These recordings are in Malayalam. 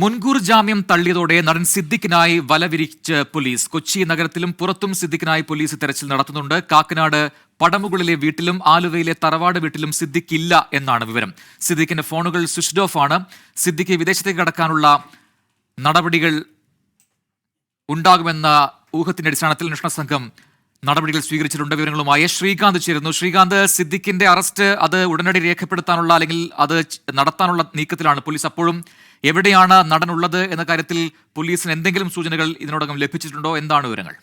മുൻകൂർ ജാമ്യം തള്ളിയതോടെ നടൻ സിദ്ദിഖിനായി വലവിരിച്ച് പോലീസ്. കൊച്ചി നഗരത്തിലും പുറത്തും സിദ്ദിഖിനായി പോലീസ് തെരച്ചിൽ നടത്തുന്നുണ്ട്. കാക്കനാട് പടമുകളിലെ വീട്ടിലും ആലുവയിലെ തറവാട് വീട്ടിലും സിദ്ദിഖ് ഇല്ല എന്നാണ് വിവരം. സിദ്ദിഖിന്റെ ഫോണുകൾ സ്വിച്ച്ഡ് ഓഫ് ആണ്. സിദ്ദിഖ് വിദേശത്തേക്ക് കടക്കാനുള്ള നടപടികൾ ഉണ്ടാകുമെന്ന ഊഹത്തിന്റെ അടിസ്ഥാനത്തിൽ അന്വേഷണ സംഘം നടപടികൾ സ്വീകരിച്ചിട്ടുണ്ട്. വിവരങ്ങളുമായി ശ്രീകാന്ത് ചേരുന്നു. ശ്രീകാന്ത് സിദ്ദിഖിന്റെ അറസ്റ്റ് അത് ഉടനടി രേഖപ്പെടുത്താനുള്ള അല്ലെങ്കിൽ അത് നടത്താനുള്ള നീക്കത്തിലാണ് പോലീസ്. അപ്പോഴും എവിടെയാണ് നടനുള്ളത് എന്ന കാര്യത്തിൽ പോലീസിന് എന്തെങ്കിലും സൂചനകൾ ഇതിനോടകം ലഭിച്ചിട്ടുണ്ടോ? എന്താണ് വിവരങ്ങൾ?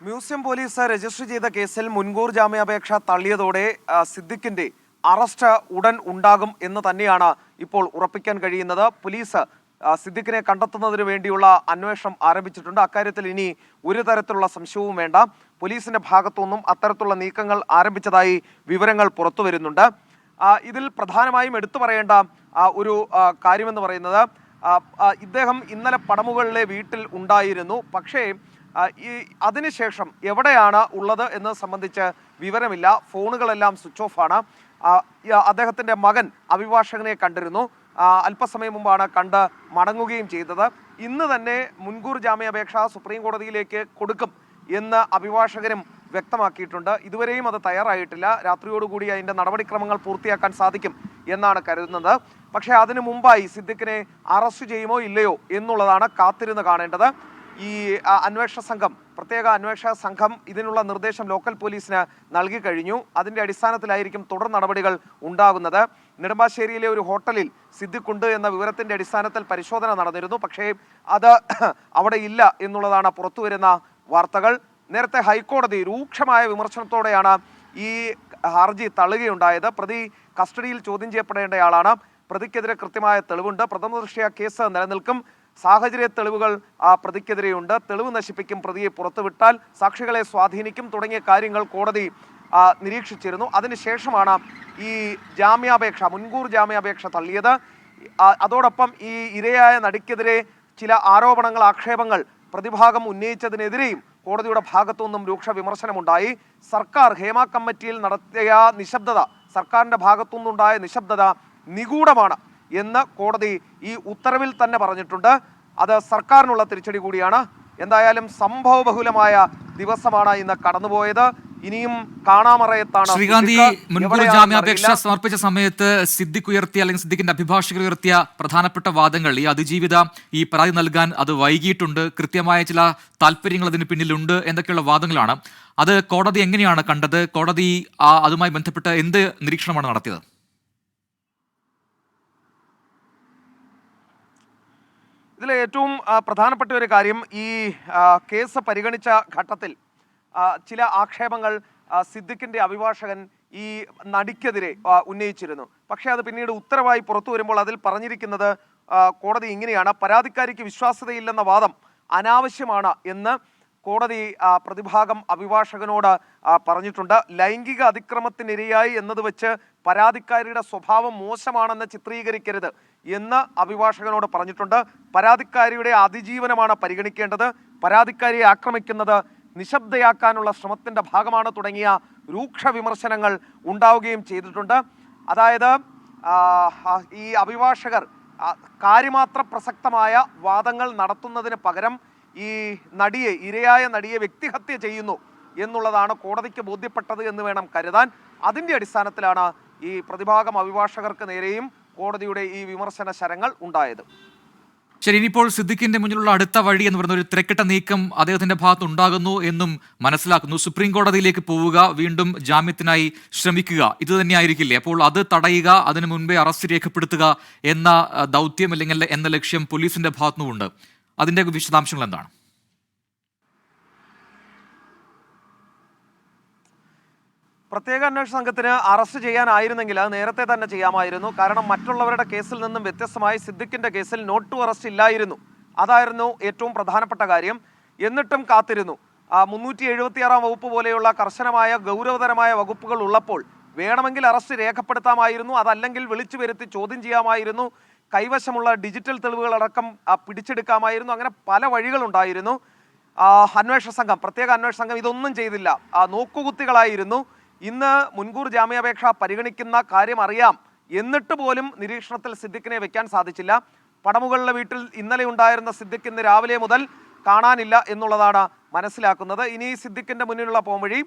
മ്യൂസിയം പോലീസ് രജിസ്റ്റർ ചെയ്ത കേസിൽ മുൻകൂർ ജാമ്യാപേക്ഷ തള്ളിയതോടെ സിദ്ദിഖിന്റെ അറസ്റ്റ് ഉടൻ ഉണ്ടാകും എന്ന് തന്നെയാണ് ഇപ്പോൾ ഉറപ്പിക്കാൻ കഴിയുന്നത്. പോലീസ് സിദ്ദിഖിനെ കണ്ടെത്തുന്നതിന് വേണ്ടിയുള്ള അന്വേഷണം ആരംഭിച്ചിട്ടുണ്ട്. അക്കാര്യത്തിൽ ഇനി ഒരു തരത്തിലുള്ള സംശയവും വേണ്ട. പോലീസിന്റെ ഭാഗത്തുനിന്നും അത്തരത്തിലുള്ള നീക്കങ്ങൾ ആരംഭിച്ചതായി വിവരങ്ങൾ പുറത്തു വരുന്നുണ്ട്. ഇതിൽ പ്രധാനമായും എടുത്തു പറയേണ്ട ഒരു കാര്യമെന്ന് പറയുന്നത് ഇദ്ദേഹം ഇന്നലെ പടമുകളിലെ വീട്ടിൽ ഉണ്ടായിരുന്നു. പക്ഷേ ഈ അതിനുശേഷം എവിടെയാണ് ഉള്ളത് എന്ന് സംബന്ധിച്ച് വിവരമില്ല. ഫോണുകളെല്ലാം സ്വിച്ച് ഓഫ് ആണ്. ആ, അദ്ദേഹത്തിന്റെ മകൻ അഭിഭാഷകനെ കണ്ടിരുന്നു. അല്പസമയം മുമ്പാണ് കണ്ട് മടങ്ങുകയും ചെയ്തത്. ഇന്ന് തന്നെ മുൻകൂർ ജാമ്യാപേക്ഷ സുപ്രീം കോടതിയിലേക്ക് കൊടുക്കും എന്ന് അഭിഭാഷകരും വ്യക്തമാക്കിയിട്ടുണ്ട്. ഇതുവരെയും അത് തയ്യാറായിട്ടില്ല. രാത്രിയോടുകൂടി അതിന്റെ നടപടിക്രമങ്ങൾ പൂർത്തിയാക്കാൻ സാധിക്കും എന്നാണ് കരുതുന്നത്. പക്ഷേ അതിനു മുമ്പായി സിദ്ദിഖിനെ അറസ്റ്റ് ചെയ്യുമോ ഇല്ലയോ എന്നുള്ളതാണ് കാത്തിരുന്ന് കാണേണ്ടത്. ഈ അന്വേഷണ സംഘം പ്രത്യേക അന്വേഷണ സംഘം ഇതിനുള്ള നിർദ്ദേശം ലോക്കൽ പോലീസിന് നൽകി കഴിഞ്ഞു. അതിന്റെ അടിസ്ഥാനത്തിലായിരിക്കും തുടർ നടപടികൾ ഉണ്ടാകുന്നത്. നെടുമ്പാശ്ശേരിയിലെ ഒരു ഹോട്ടലിൽ സിദ്ദിഖുണ്ട് എന്ന വിവരത്തിന്റെ അടിസ്ഥാനത്തിൽ പരിശോധന നടന്നിരുന്നു. പക്ഷേ അത് അവിടെ ഇല്ല എന്നുള്ളതാണ് പുറത്തുവരുന്ന വാർത്തകൾ. നേരത്തെ ഹൈക്കോടതി രൂക്ഷമായ വിമർശനത്തോടെയാണ് ഈ ഹർജി തള്ളുകയുണ്ടായത്. പ്രതി കസ്റ്റഡിയിൽ ചോദ്യം ചെയ്യപ്പെടേണ്ടയാളാണ് പ്രതിക്കെതിരെ കൃത്യമായ തെളിവുണ്ട്. പ്രഥമ ദൃഷ്ടിയ കേസ് നിലനിൽക്കും. സാഹചര്യ തെളിവുകൾ ആ പ്രതിക്കെതിരെയുണ്ട്. തെളിവ് നശിപ്പിക്കും പ്രതിയെ പുറത്തുവിട്ടാൽ സാക്ഷികളെ സ്വാധീനിക്കും. തുടങ്ങിയ കാര്യങ്ങൾ കോടതി നിരീക്ഷിച്ചിരുന്നു. അതിനുശേഷമാണ് ഈ ജാമ്യാപേക്ഷ മുൻകൂർ ജാമ്യാപേക്ഷ തള്ളിയത്. അതോടൊപ്പം ഈ ഇരയായ നടിക്കെതിരെ ചില ആരോപണങ്ങൾ ആക്ഷേപങ്ങൾ പ്രതിഭാഗം ഉന്നയിച്ചതിനെതിരെയും കോടതിയുടെ ഭാഗത്തുനിന്നും രൂക്ഷ വിമർശനമുണ്ടായി. സർക്കാർ ഹേമ കമ്മിറ്റിയിൽ നടത്തിയ നിശബ്ദത സർക്കാരിന്റെ ഭാഗത്തുനിന്നുണ്ടായ നിശബ്ദത നിഗൂഢമാണ് എന്ന് കോടതി ഈ ഉത്തരവിൽ തന്നെ പറഞ്ഞിട്ടുണ്ട്. അത് സർക്കാരിനുള്ള തിരിച്ചടി കൂടിയാണ്. എന്തായാലും സംഭവബഹുലമായ ദിവസമാണ് ഇന്ന് കടന്നുപോയത്. ഇനിയും കാണാമറയത്താണ് ശ്രീകാന്ത്. മുൻകൂർ ജാമ്യാപേക്ഷ സമർപ്പിച്ച സമയത്ത് സിദ്ദിഖ് ഉയർത്തിയ അല്ലെങ്കിൽ സിദ്ദിഖിന്റെ അഭിഭാഷകർ ഉയർത്തിയ പ്രധാനപ്പെട്ട വാദങ്ങൾ ഈ അതിജീവിത ഈ പരാതി നൽകാൻ അത് വൈകിയിട്ടുണ്ട് കൃത്യമായ ചില താല്പര്യങ്ങൾ അതിന് പിന്നിലുണ്ട് എന്നൊക്കെയുള്ള വാദങ്ങളാണ്. അത് കോടതി എങ്ങനെയാണ് കണ്ടത്? കോടതി ആ അതുമായി ബന്ധപ്പെട്ട് എന്ത് നിരീക്ഷണമാണ് നടത്തിയത്? ഇതിലെ ഏറ്റവും പ്രധാനപ്പെട്ട ഒരു കാര്യം ഈ കേസ് പരിഗണിച്ച ഘട്ടത്തിൽ ചില ആക്ഷേപങ്ങൾ സിദ്ദിഖിന്റെ അഭിഭാഷകൻ ഈ നടിക്കെതിരെ ഉന്നയിച്ചിരുന്നു. പക്ഷെ അത് പിന്നീട് ഉത്തരവായി പുറത്തു വരുമ്പോൾ അതിൽ പറഞ്ഞിരിക്കുന്നത് കോടതി ഇങ്ങനെയാണ് പരാതിക്കാരിക്ക് വിശ്വാസ്യതയില്ലെന്ന വാദം അനാവശ്യമാണ് എന്ന് കോടതി പ്രതിഭാഗം അഭിഭാഷകനോട് പറഞ്ഞിട്ടുണ്ട്. ലൈംഗിക അതിക്രമത്തിനിരയായി എന്നത് വെച്ച് പരാതിക്കാരിയുടെ സ്വഭാവം മോശമാണെന്ന് ചിത്രീകരിക്കരുത് എന്ന് അഭിഭാഷകനോട് പറഞ്ഞിട്ടുണ്ട്. പരാതിക്കാരിയുടെ അതിജീവനമാണ് പരിഗണിക്കേണ്ടത്. പരാതിക്കാരിയെ ആക്രമിക്കുന്നത് നിശബ്ദയാക്കാനുള്ള ശ്രമത്തിന്റെ ഭാഗമാണ് തുടങ്ങിയ രൂക്ഷ വിമർശനങ്ങൾ ഉണ്ടാവുകയും ചെയ്തിട്ടുണ്ട്. അതായത് ഈ അഭിഭാഷകർ കാര്യമാത്ര പ്രസക്തമായ വാദങ്ങൾ നടത്തുന്നതിന് പകരം ഈ നടിയെ ഇരയായ നടിയെ വ്യക്തിഹത്യ ചെയ്യുന്നു എന്നുള്ളതാണ് കോടതിക്ക് ബോധ്യപ്പെട്ടത് എന്ന് വേണം കരുതാൻ. അതിന്റെ അടിസ്ഥാനത്തിലാണ് ഈ പ്രതിഭാഗം അഭിഭാഷകർക്ക് നേരെയും കോടതിയുടെ ഈ വിമർശന ശരങ്ങൾ ഉണ്ടായത്. ശരി ഇനിയിപ്പോൾ സിദ്ദിഖിന്റെ മുന്നിലുള്ള അടുത്ത വഴി എന്ന് പറയുന്ന ഒരു തിരക്കിട്ട നീക്കം അദ്ദേഹത്തിന്റെ ഭാഗത്ത് ഉണ്ടാകുന്നു എന്നും മനസ്സിലാക്കുന്നു. സുപ്രീം കോടതിയിലേക്ക് പോവുക വീണ്ടും ജാമ്യത്തിനായി ശ്രമിക്കുക ഇത് തന്നെയായിരിക്കില്ലേ? അപ്പോൾ അത് തടയുക അതിനു മുൻപേ അറസ്റ്റ് രേഖപ്പെടുത്തുക എന്ന ദൗത്യം അല്ലെങ്കിൽ എന്ന ലക്ഷ്യം പോലീസിന്റെ ഭാഗത്തുനിന്നുമുണ്ട്. അതിന്റെ വിശദാംശങ്ങൾ എന്താണ്? പ്രത്യേക അന്വേഷണ സംഘത്തിന് അറസ്റ്റ് ചെയ്യാനായിരുന്നെങ്കിൽ അത് നേരത്തെ തന്നെ ചെയ്യാമായിരുന്നു. കാരണം മറ്റുള്ളവരുടെ കേസിൽ നിന്നും വ്യത്യസ്തമായി സിദ്ദിഖിന്റെ കേസിൽ നോട്ട് ടു അറസ്റ്റ് ഇല്ലായിരുന്നു. അതായിരുന്നു ഏറ്റവും പ്രധാനപ്പെട്ട കാര്യം. എന്നിട്ടും കാത്തിരുന്നു. മുന്നൂറ്റി എഴുപത്തിയാറാം വകുപ്പ് പോലെയുള്ള കർശനമായ ഗൗരവതരമായ വകുപ്പുകൾ ഉള്ളപ്പോൾ വേണമെങ്കിൽ അറസ്റ്റ് രേഖപ്പെടുത്താമായിരുന്നു. അതല്ലെങ്കിൽ വിളിച്ചു വരുത്തി ചോദ്യം ചെയ്യാമായിരുന്നു. കൈവശമുള്ള ഡിജിറ്റൽ തെളിവുകളടക്കം പിടിച്ചെടുക്കാമായിരുന്നു. അങ്ങനെ പല വഴികളുണ്ടായിരുന്നു. അന്വേഷണ സംഘം പ്രത്യേക അന്വേഷണ സംഘം ഇതൊന്നും ചെയ്തില്ല. നോക്കുകുത്തികളായിരുന്നു. ഇന്ന് മുൻകൂർ ജാമ്യാപേക്ഷ പരിഗണിക്കുന്ന കാര്യം അറിയാം. എന്നിട്ട് പോലും നിരീക്ഷണത്തിൽ സിദ്ദിഖിനെ വെക്കാൻ സാധിച്ചില്ല. പടമുകളിലെ വീട്ടിൽ ഇന്നലെ ഉണ്ടായിരുന്ന സിദ്ദിഖ് ഇന്ന് രാവിലെ മുതൽ കാണാനില്ല എന്നുള്ളതാണ് മനസ്സിലാക്കുന്നത്. ഇനി സിദ്ദിഖിന്റെ മുന്നിലുള്ള പോംവഴി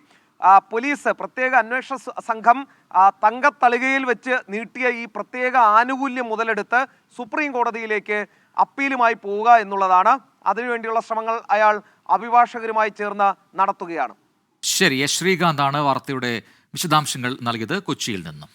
പോലീസ് പ്രത്യേക അന്വേഷണ സംഘം തങ്കത്തളികയിൽ വെച്ച് നീട്ടിയ ഈ പ്രത്യേക ആനുകൂല്യം മുതലെടുത്ത് സുപ്രീം കോടതിയിലേക്ക് അപ്പീലുമായി പോവുക എന്നുള്ളതാണ്. അതിനുവേണ്ടിയുള്ള ശ്രമങ്ങൾ അയാൾ അഭിഭാഷകരുമായി ചേർന്ന് നടത്തുകയാണ്. ശരി എസ് ശ്രീകാന്താണ് വാർത്തയുടെ വിശദാംശങ്ങൾ നൽകിയത് കൊച്ചിയിൽ നിന്നും.